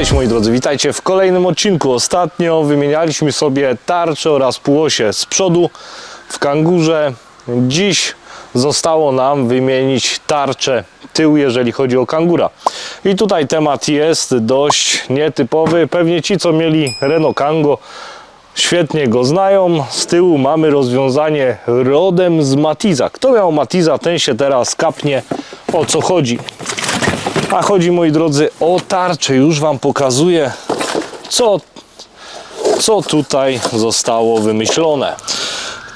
Cześć moi drodzy, witajcie w kolejnym odcinku. Ostatnio wymienialiśmy sobie tarcze oraz półosie z przodu w kangurze. Dziś zostało nam wymienić tarczę tył, jeżeli chodzi o kangura. I tutaj temat jest dość nietypowy. Pewnie ci, co mieli Renault Kango, świetnie go znają. Z tyłu mamy rozwiązanie rodem z Matiza. Kto miał Matiza, ten się teraz kapnie o co chodzi. A chodzi, moi drodzy, o tarczę. Już Wam pokazuję, co, co tutaj zostało wymyślone.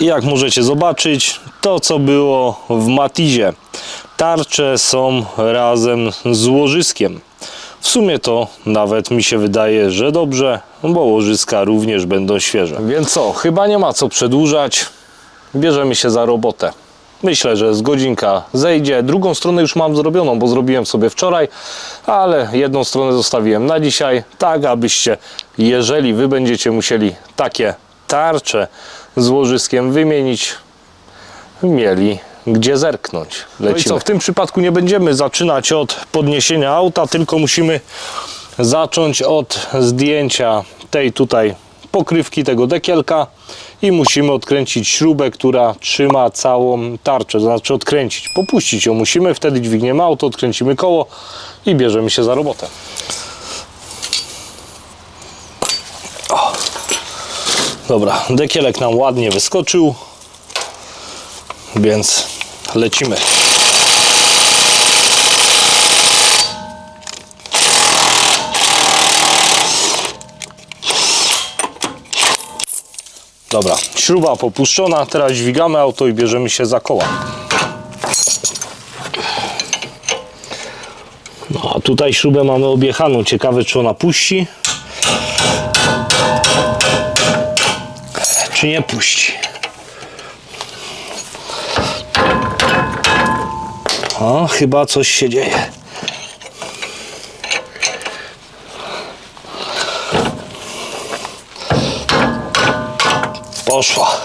I jak możecie zobaczyć, to co było w Matizie. Tarcze są razem z łożyskiem. W sumie to nawet mi się wydaje, że dobrze, bo łożyska również będą świeże. Więc co, chyba nie ma co przedłużać. Bierzemy się za robotę. Myślę, że z godzinka zejdzie. Drugą stronę już mam zrobioną, bo zrobiłem sobie wczoraj, ale jedną stronę zostawiłem na dzisiaj, tak abyście, jeżeli wy będziecie musieli takie tarcze z łożyskiem wymienić, mieli gdzie zerknąć. Lecimy. No i co, w tym przypadku nie będziemy zaczynać od podniesienia auta, tylko musimy zacząć od zdjęcia tej tutaj pokrywki tego dekielka i musimy odkręcić śrubę, która trzyma całą tarczę, to znaczy odkręcić, popuścić ją musimy, wtedy dźwigniemy auto, odkręcimy koło i bierzemy się za robotę. O. Dobra, dekielek nam ładnie wyskoczył, więc lecimy. Dobra, śruba popuszczona, teraz dźwigamy auto i bierzemy się za koła. No a tutaj śrubę mamy objechaną, ciekawe czy ona puści. Czy nie puści. O, chyba coś się dzieje. Poszła.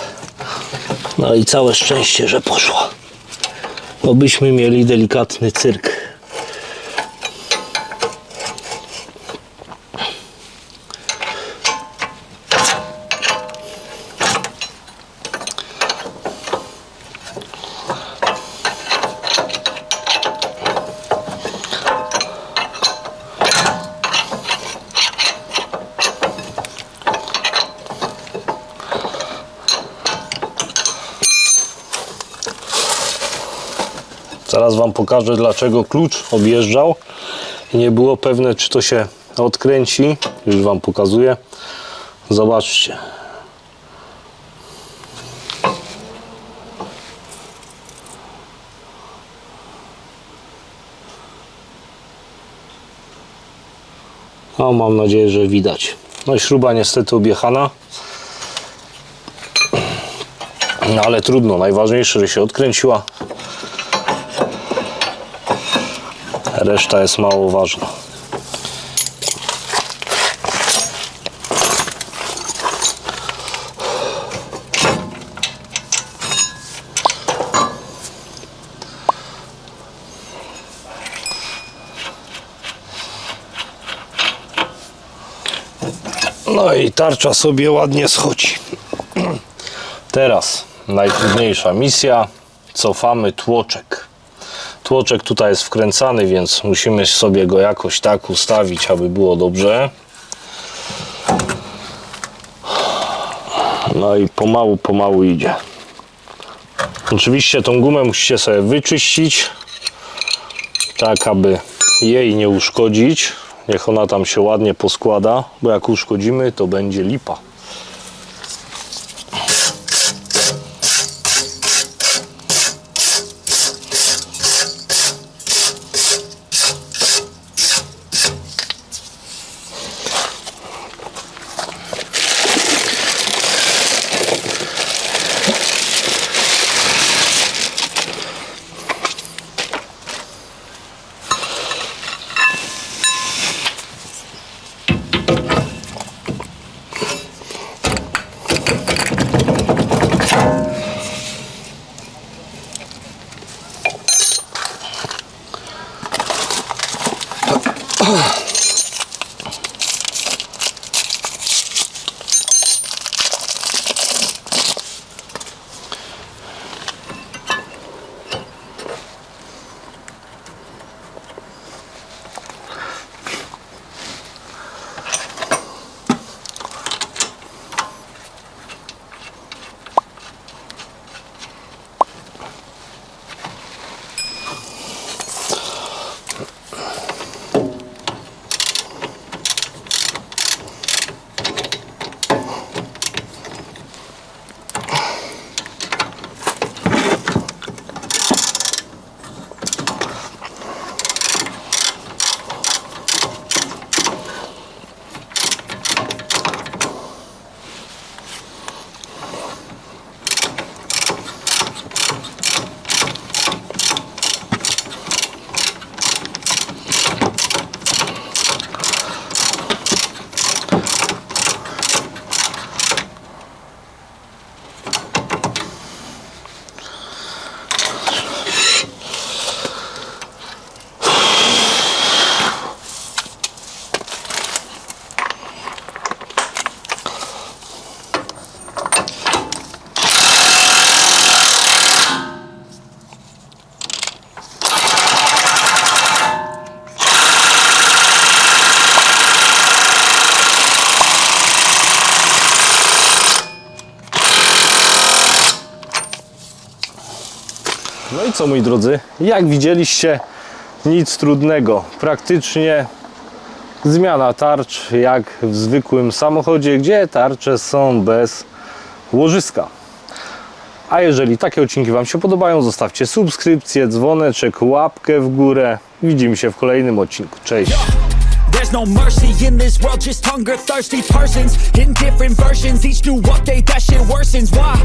No i całe szczęście, że poszła. Bo byśmy mieli delikatny cyrk. Zaraz Wam pokażę, dlaczego klucz objeżdżał i nie było pewne, czy to się odkręci. Już Wam pokazuję. Zobaczcie. No, mam nadzieję, że widać. No śruba niestety objechana. No ale trudno, najważniejsze, że się odkręciła. Reszta jest mało ważna. No i tarcza sobie ładnie schodzi. Teraz najtrudniejsza misja. Cofamy tłoczek. Tłoczek tutaj jest wkręcany, więc musimy sobie go jakoś tak ustawić, aby było dobrze. No i pomału, pomału idzie. Oczywiście tą gumę musicie sobie wyczyścić, tak aby jej nie uszkodzić. Niech ona tam się ładnie poskłada, bo jak uszkodzimy, to będzie lipa. No i co moi drodzy, jak widzieliście, nic trudnego. Praktycznie zmiana tarcz jak w zwykłym samochodzie, gdzie tarcze są bez łożyska. A jeżeli takie odcinki Wam się podobają, zostawcie subskrypcję, dzwoneczek, łapkę w górę. Widzimy się w kolejnym odcinku. Cześć! There's no mercy in this world, just hunger thirsty persons in different versions. Each new update, that shit worsens. Why?